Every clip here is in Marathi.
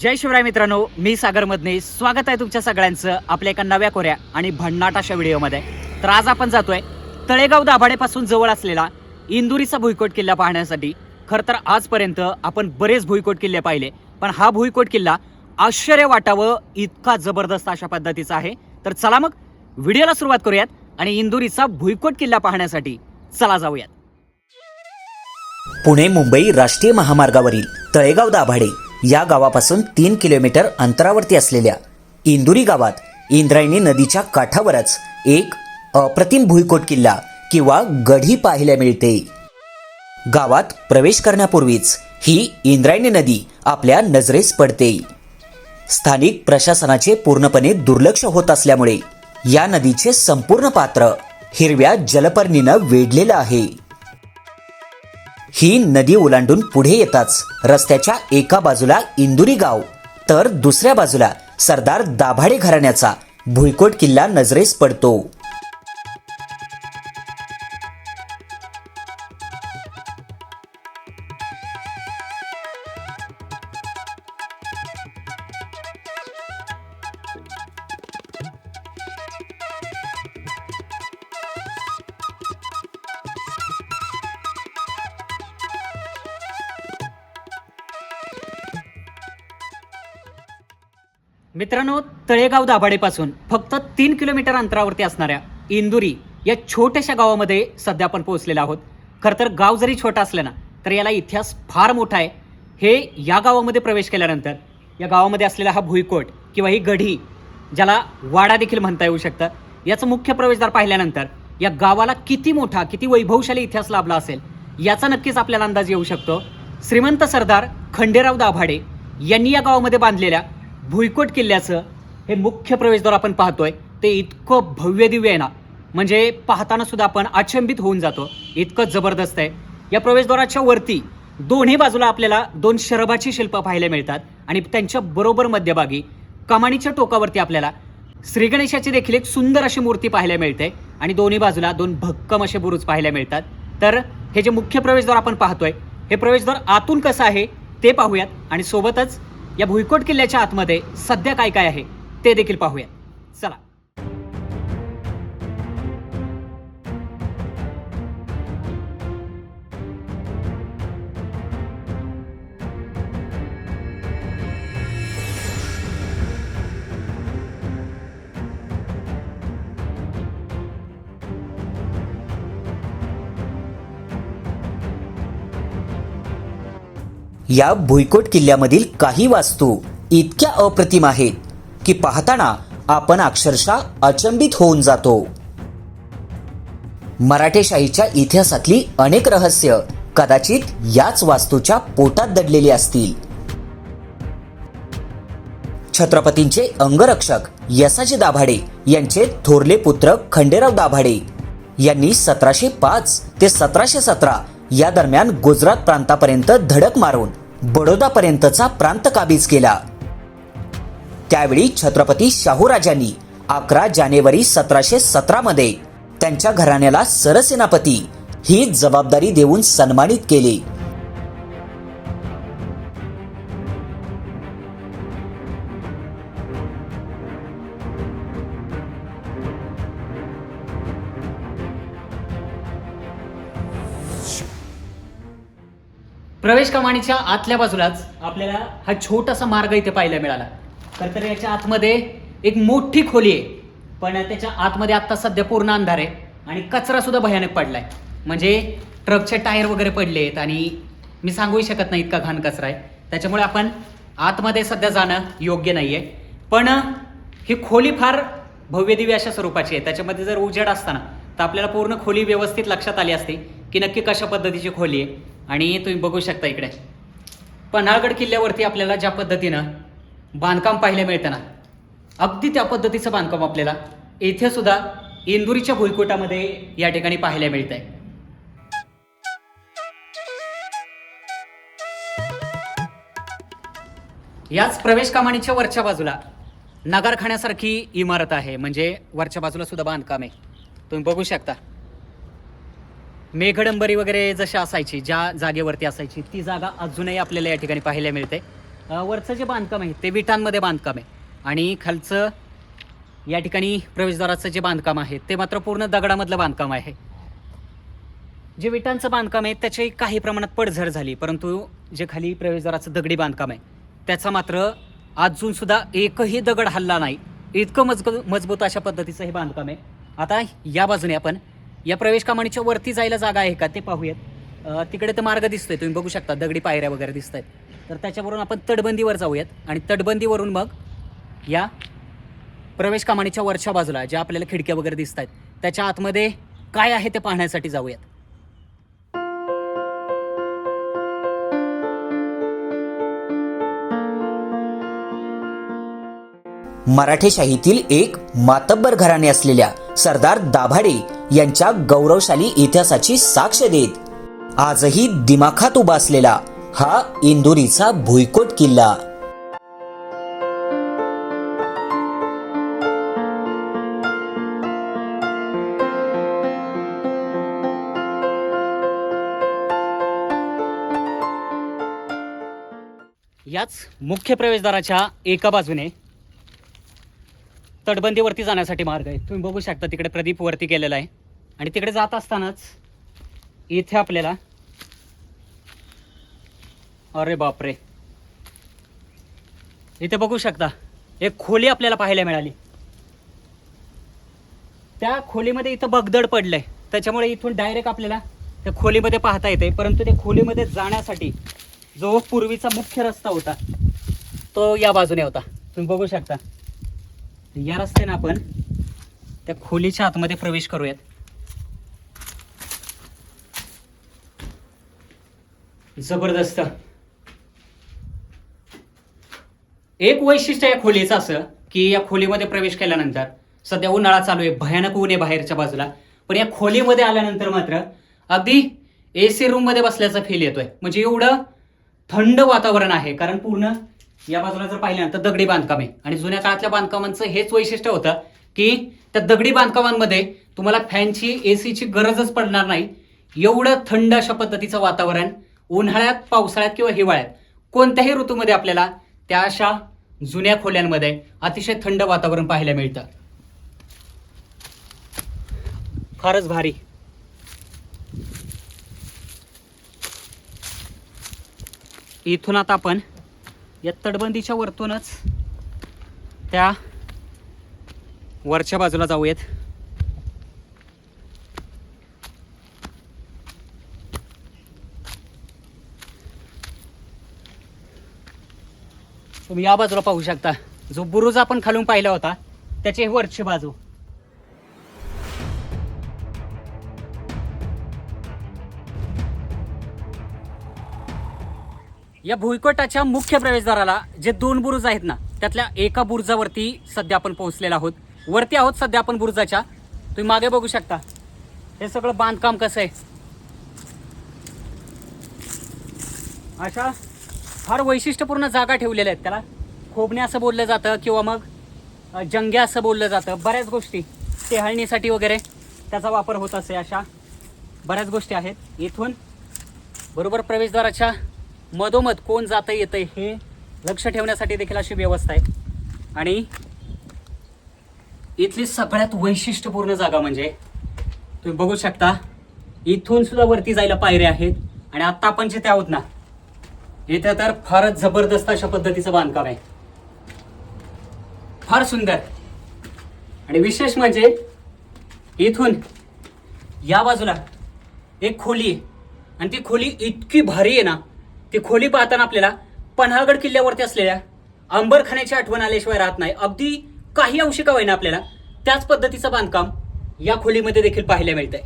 जय शिवराय मित्रांनो मी सागर मधने. स्वागत आहे तुमच्या सगळ्यांचं आपल्या एका नव्या कोऱ्या आणि भन्नाट अशा व्हिडिओमध्ये. तर आज आपण जातोय तळेगाव दाभाडेपासून जवळ असलेला इंदुरीचा भुईकोट किल्ला पाहण्यासाठी. खरं तर आजपर्यंत आपण बरेच भुईकोट किल्ले पाहिले पण हा भुईकोट किल्ला आश्चर्य वाटावं इतका जबरदस्त अशा पद्धतीचा आहे. तर चला मग व्हिडिओला सुरुवात करूयात आणि इंदुरीचा भुईकोट किल्ला पाहण्यासाठी चला जाऊयात. पुणे मुंबई राष्ट्रीय महामार्गावरील तळेगाव दाभाडे या गावापासून तीन किलोमीटर अंतरावरती असलेल्या इंदुरी गावात इंद्रायणी नदीच्या काठावरच एक अप्रतिम भुईकोट किल्ला किंवा गढी पाहायला मिळते. गावात प्रवेश करण्यापूर्वीच ही इंद्रायणी नदी आपल्या नजरेस पडते. स्थानिक प्रशासनाचे पूर्णपणे दुर्लक्ष होत असल्यामुळे या नदीचे संपूर्ण पात्र हिरव्या जलपर्णीनं वेढलेलं आहे. ही नदी ओलांडून पुढे येताच. रस्त्याच्या एका बाजूला इंदुरी गाव तर दुसऱ्या बाजूला सरदार दाभाडे घराण्याचा भुईकोट किल्ला नजरेस पडतो. तळेगाव दाभाडेपासून फक्त तीन किलोमीटर अंतरावरती असणाऱ्या इंदुरी या छोट्याशा गावामध्ये सध्या आपण पोहोचलेलो आहोत. खरं तर गाव जरी छोटा असलं ना तर याला इतिहास फार मोठा आहे. हे या गावामध्ये प्रवेश केल्यानंतर या गावामध्ये असलेला हा भुईकोट किंवा ही गढी ज्याला वाडा देखील म्हणता येऊ शकतं याचं मुख्य प्रवेशद्वार पाहिल्यानंतर या गावाला किती मोठा किती वैभवशाली इतिहास लाभला असेल याचा नक्कीच आपल्याला अंदाज येऊ शकतो. श्रीमंत सरदार खंडेराव दाभाडे यांनी या गावामध्ये बांधलेल्या भुईकोट किल्ल्याचं हे मुख्य प्रवेशद्वार आपण पाहतोय ते इतकं भव्य दिव्य आहे ना. म्हणजे पाहताना सुद्धा आपण अचंबित होऊन जातो. इतकं जबरदस्त आहे. या प्रवेशद्वाराच्या वरती दोन्ही बाजूला आपल्याला दोन शरभाची शिल्प पाहायला मिळतात आणि त्यांच्या बरोबर मध्यभागी कमानीच्या टोकावरती आपल्याला श्रीगणेशाची देखील एक सुंदर अशी मूर्ती पाहायला मिळते आणि दोन्ही बाजूला दोन भक्कम असे बुरुज पाहायला मिळतात. तर हे जे मुख्य प्रवेशद्वार आपण पाहतोय हे प्रवेशद्वार आतून कसं आहे ते पाहूयात आणि सोबतच या भुईकोट किल्ल्याच्या आतमध्ये सध्या काय काय आहे ते देखील पाहूया. चला. या भुईकोट किल्ल्यामधील काही वास्तू इतक्या अप्रतिम आहेत. की पाहताना आपण अक्षरशः अचंबित होऊन जातो. मराठेशाहीच्या इतिहासातली अनेक रहस्य कदाचित याच वास्तूच्या पोटात दडलेली असतील. छत्रपतींचे अंगरक्षक यसाजी दाभाडे यांचे थोरले पुत्र खंडेराव दाभाडे यांनी सतराशे पाच ते सतराशे सतरा या दरम्यान गुजरात प्रांतापर्यंत धडक मारून बडोदापर्यंतचा प्रांत काबीज केला. त्यावेळी छत्रपती शाहूराजांनी अकरा जानेवारी सतराशे सतरा मध्ये त्यांच्या घराण्याला सरसेनापती ही जबाबदारी देऊन सन्मानित केले. प्रवेश कमानीच्या आतल्या बाजूलाच आपल्याला हा छोटासा मार्ग इथे पाहायला मिळाला. तर तर याच्या आतमध्ये एक मोठी खोली आहे. पण त्याच्या आतमध्ये आत्ता सध्या पूर्ण अंधार आहे आणि कचरा सुद्धा भयानक आहे म्हणजे ट्रकचे टायर वगैरे पडले आहेत आणि मी सांगूही शकत नाही इतका घाण कचरा आहे. त्याच्यामुळे आपण आतमध्ये सध्या जाणं योग्य नाही आहे पण ही खोली फार भव्यदिव्य अशा स्वरूपाची आहे. त्याच्यामध्ये जर उजेड असताना तर आपल्याला पूर्ण खोली व्यवस्थित लक्षात आली असते की नक्की कशा पद्धतीची खोली आहे. आणि तुम्ही बघू शकता इकडे. पन्हाळगड किल्ल्यावरती आपल्याला ज्या पद्धतीनं बांधकाम पाहायला मिळतं ना अगदी त्या पद्धतीचं बांधकाम आपल्याला येथे सुद्धा इंदुरीच्या भुईकोटामध्ये या ठिकाणी पाहायला मिळत आहे याच प्रवेश कमानीच्या वरच्या बाजूला नगारखान्यासारखी इमारत आहे. म्हणजे वरच्या बाजूला सुद्धा बांधकाम आहे. तुम्ही बघू शकता. मेघडंबरी वगैरे जशा असायची ज्या जागेवरती असायची ती जागा अजूनही आपल्याला या ठिकाणी पाहायला मिळते. वरचं जे बांधकाम आहे ते विटांमध्ये बांधकाम आहे. आणि खालचं या ठिकाणी प्रवेशद्वाराचं जे बांधकाम आहे ते मात्र पूर्ण दगडामधलं बांधकाम आहे. जे विटांचं बांधकाम आहे त्याची काही प्रमाणात पडझड झाली परंतु जे खाली प्रवेशद्वाराचं दगडी बांधकाम आहे त्याचा मात्र अजूनसुद्धा एकही दगड हल्ला नाही. इतकं मजबूत मजबूत अशा पद्धतीचं हे बांधकाम आहे. आता या बाजूने आपण या प्रवेश कमानीच्या वरती जायला जागा आहे का ते पाहूयात. तिकडे तर मार्ग दिसतोय तुम्ही बघू शकता दगडी पायऱ्या वगैरे दिसत आहेत तर त्याच्यावरून आपण तटबंदीवर जाऊयात. आणि तटबंदीवरून मग या प्रवेश कमानीच्या वरच्या बाजूला ज्या आपल्याला खिडक्या वगैरे दिसत आहेत त्याच्या आतमध्ये काय आहे ते पाहण्यासाठी जाऊयात. मराठेशाहीतील एक मातब्बर घराणे असलेल्या सरदार दाभाडे यांच्या गौरवशाली इतिहासाची साक्ष देत आजही दिमाखात उभा असलेला हा इंदोरीचा भुईकोट किल्ला. याच मुख्य प्रवेशद्वाराच्या एका बाजूने तटबंदीवरती जाण्यासाठी मार्ग आहे. तुम्ही बघू शकता तिकडे प्रदीप वरती गेलेला आहे. आणि तिकडे जात असतानाच इथे आपल्याला अरे बापरे. इथे बघू शकता एक खोली आपल्याला पाहायला मिळाली. त्या खोलीमध्ये इथं बगदड पडलंय. त्याच्यामुळे इथून डायरेक्ट आपल्याला त्या खोलीमध्ये पाहता येते परंतु त्या खोलीमध्ये जाण्यासाठी जो पूर्वीचा मुख्य रस्ता होता तो या बाजूने होता. तुम्ही बघू शकता. या रस्त्याने आपण त्या खोलीच्या आतमध्ये प्रवेश करूयात. जबरदस्त. एक वैशिष्ट्य या खोलीचं असं की या खोलीमध्ये प्रवेश केल्यानंतर सध्या उन्हाळा चालू आहे भयानक ऊन आहे बाहेरच्या बाजूला. पण या खोलीमध्ये आल्यानंतर मात्र अगदी ए सी रूममध्ये बसल्याचा फील येतोय. म्हणजे एवढं थंड वातावरण आहे कारण पूर्ण या बाजूला जर पाहिल्यानंतर दगडी बांधकाम आहे. आणि जुन्या काळातल्या बांधकामांचं हेच वैशिष्ट्य होतं की त्या दगडी बांधकामांमध्ये तुम्हाला फॅनची ए सीची गरजच पडणार नाही. एवढं थंड अशा पद्धतीचं वातावरण उन्हाळ्यात पावसाळ्यात किंवा हिवाळ्यात कोणत्याही ऋतूमध्ये आपल्याला त्या अशा जुन्या खोल्यांमध्ये अतिशय थंड वातावरण पाहायला मिळतं. फारच भारी. इथून आता आपण या तटबंदीच्या वरतूनच त्या वरच्या बाजूला जाऊयात. तुम्ही या बाजूला पाहू शकता. जो बुरुज आपण खालून पाहिला होता त्याची वरची बाजू. या भुईकोटाच्या मुख्य प्रवेशद्वाराला जे दोन बुरुज आहेत ना त्यातल्या एका बुरुजावरती सध्या आपण पोहोचलेलो आहोत. वरती आहोत सध्या आपण बुरुजाच्या. तुम्ही मागे बघू शकता. हे सगळं बांधकाम कसं आहे? अशा फार वैशिष्ट्यपूर्ण जागा ठेवलेल्या आहेत त्याला. खोबणे असं बोललं जातं किंवा मग जंग्या असं बोललं जातं. बऱ्याच गोष्टी टेहाळणीसाठी वगैरे त्याचा वापर होत असे अशा बऱ्याच गोष्टी आहेत. इथून बरोबर प्रवेशद्वाराच्या मधोमध कोण जातं येतं हे लक्ष ठेवण्यासाठी देखील अशी व्यवस्था आहे. आणि इथली सगळ्यात वैशिष्ट्यपूर्ण जागा म्हणजे तुम्ही बघू शकता इथून सुद्धा वरती जायला पायऱ्या आहेत. आणि आत्ता आपण जिथे आहोत ना इथे तर फारच जबरदस्त अशा पद्धतीचं बांधकाम आहे. फार सुंदर. आणि विशेष म्हणजे इथून या बाजूला एक खोली आहे. आणि ती खोली इतकी भारी आहे ना ती खोली पाहताना आपल्याला पन्हाळगड किल्ल्यावरती असलेल्या अंबरखाण्याची आठवण आल्याशिवाय राहत नाही. अगदी काही अंशिका होईना आपल्याला त्याच पद्धतीचं बांधकाम या खोलीमध्ये देखील पाहायला मिळतंय.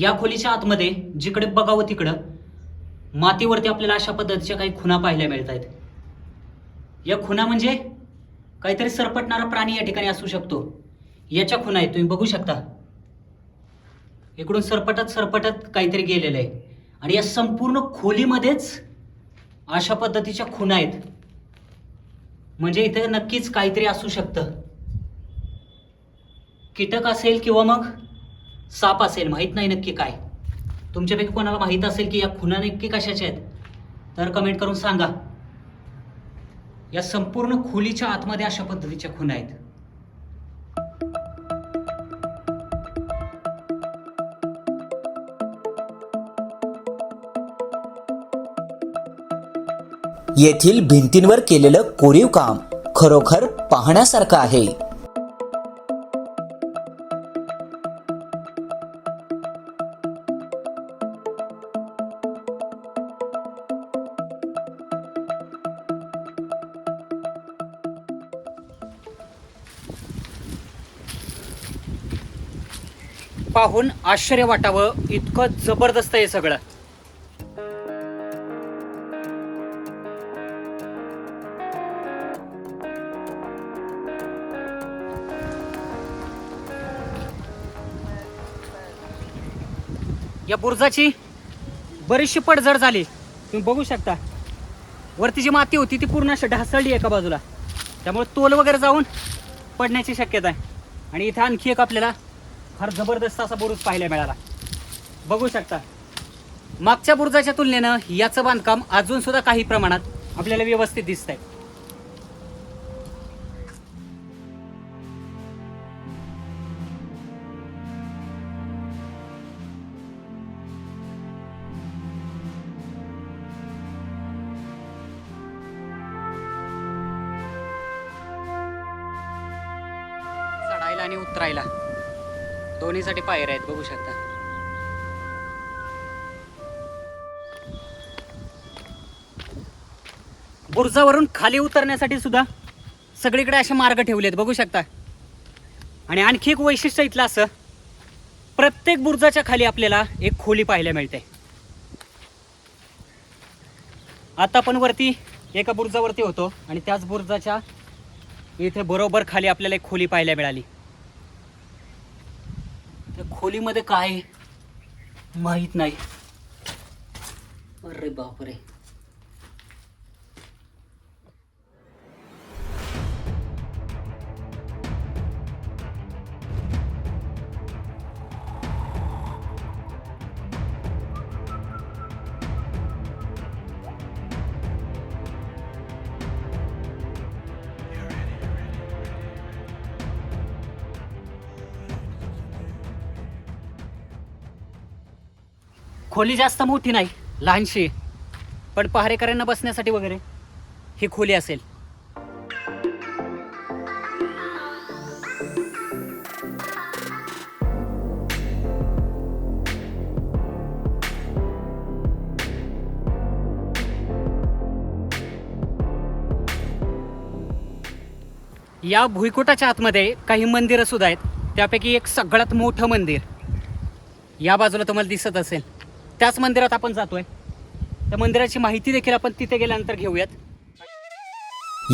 या खोलीच्या आतमध्ये जिकडे बघावं हो तिकडं मातीवरती आपल्याला अशा पद्धतीच्या काही खुणा पाहायला मिळत आहेत या खुणा म्हणजे काहीतरी सरपटणारा प्राणी या ठिकाणी असू शकतो. याच्या खुणा आहेत तुम्ही बघू शकता. इकडून सरपटत सरपटत काहीतरी गेलेलं आहे. आणि या संपूर्ण खोलीमध्येच अशा पद्धतीच्या खुणा आहेत. म्हणजे इथे नक्कीच काहीतरी असू शकतं. कीटक असेल किंवा मग साप असेल माहीत नाही नक्की काय. तुमच्यापैकी कोणाला माहीत असेल की या खुणा नक्की कशाच्या आहेत तर कमेंट करून सांगा. या संपूर्ण खोलीच्या आतमध्ये अशा पद्धतीच्या खुणा आहेत. येथील भिंतींवर केलेलं कोरीव काम खरोखर पाहण्यासारखं आहे. पाहून आश्चर्य वाटावं इतकं जबरदस्त आहे सगळं. या बुर्जाची बरीचशी पडझड झाली. तुम्ही बघू शकता. वरती जी माती होती ती पूर्ण अशी ढासळली एका बाजूला. त्यामुळे तोल वगैरे जाऊन पडण्याची शक्यता आहे. आणि इथं आणखी एक आपल्याला फार जबरदस्त असा बुरुज पाहायला मिळाला. बघू शकता. मागच्या बुरुजाच्या तुलनेनं याचं बांधकाम अजून सुद्धा काही प्रमाणात आपल्याला व्यवस्थित दिसत आहे दोन्हीसाठी पायऱ्या आहेत बघू शकता. बुर्जावरून खाली उतरण्यासाठी सुद्धा सगळीकडे असे मार्ग ठेवले आहेत बघू शकता. आणि आणखी एक वैशिष्ट्य इथलं असं प्रत्येक बुर्जाच्या खाली आपल्याला एक खोली पाहायला मिळते. आता आपण वरती एका बुर्जावरती होतो आणि त्याच बुर्जाच्या इथे बरोबर खाली आपल्याला एक खोली पाहायला मिळाली. खोलीमध्ये काय? माहीत नाही. अरे बापरे. खोली जास्त मोठी नाही लहानशी पण पहारेकऱ्यांना बसण्यासाठी वगैरे ही खोली असेल. या भुईकोटाच्या आतमध्ये काही मंदिरं सुद्धा आहेत. त्यापैकी एक सगळ्यात मोठं मंदिर. या बाजूला तुम्हाला दिसत असेल. त्याच मंदिरात आपण जातोय. त्या मंदिराची माहिती देखील आपण तिथे गेल्यानंतर घेऊयात.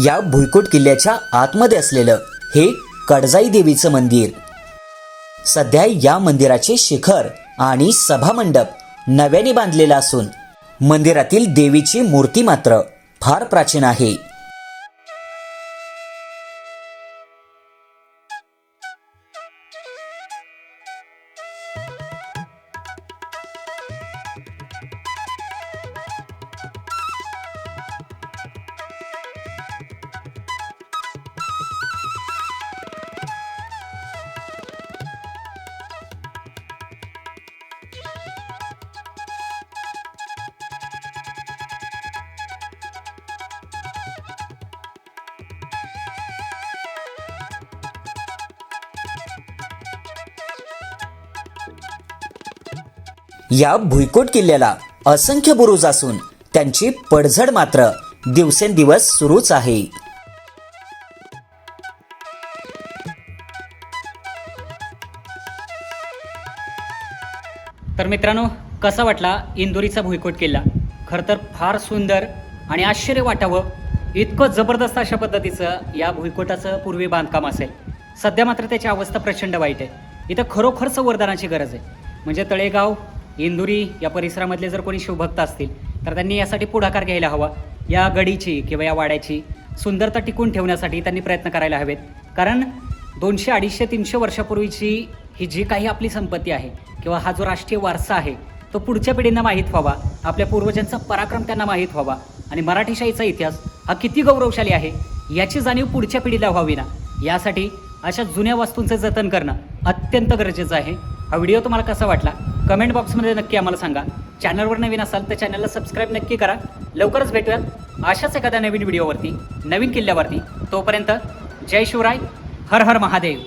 या भुईकोट किल्ल्याच्या आतमध्ये असलेलं हे कडजाई देवीचं मंदिर. सध्या या मंदिराचे शिखर आणि सभामंडप नव्याने बांधलेला असून मंदिरातील देवीची मूर्ती मात्र फार प्राचीन आहे. या भुईकोट किल्ल्याला असंख्य बुरुज असून त्यांची पडझड मात्र दिवसेंदिवस सुरूच आहे. तर मित्रांनो कसा वाटला इंदोरीचा भुईकोट किल्ला? खरं तर फार सुंदर आणि आश्चर्य वाटावं. इतकं जबरदस्त अशा पद्धतीचं या भुईकोटाचं पूर्वी बांधकाम असेल. सध्या मात्र त्याची अवस्था प्रचंड वाईट आहे. इथं खरोखर संवर्धनाची गरज आहे. म्हणजे तळेगाव इंदुरी या परिसरामधले जर कोणी शिवभक्त असतील तर त्यांनी यासाठी पुढाकार घ्यायला हवा. या गडीची किंवा या वाड्याची सुंदरता टिकून ठेवण्यासाठी त्यांनी प्रयत्न करायला हवेत. कारण दोनशे अडीचशे तीनशे वर्षापूर्वीची ही जी काही आपली संपत्ती आहे किंवा हा जो राष्ट्रीय वारसा आहे तो पुढच्या पिढींना माहीत व्हावा. आपल्या पूर्वजांचा पराक्रम त्यांना माहीत व्हावा. आणि मराठीशाहीचा इतिहास हा किती गौरवशाली आहे याची जाणीव पुढच्या पिढीला व्हावी ना. यासाठी अशा जुन्या वस्तूंचं जतन करणं अत्यंत गरजेचं आहे. हा व्हिडिओ तुम्हाला कसा वाटला? कमेंट बॉक्समध्ये नक्की आम्हाला सांगा. चॅनलवर नवीन असाल तर चॅनलला सबस्क्राईब नक्की करा. लवकरच भेटूयात अशाच एखाद्या नवीन व्हिडिओवरती नवीन किल्ल्यावरती. तोपर्यंत जय शिवराय हर हर महादेव.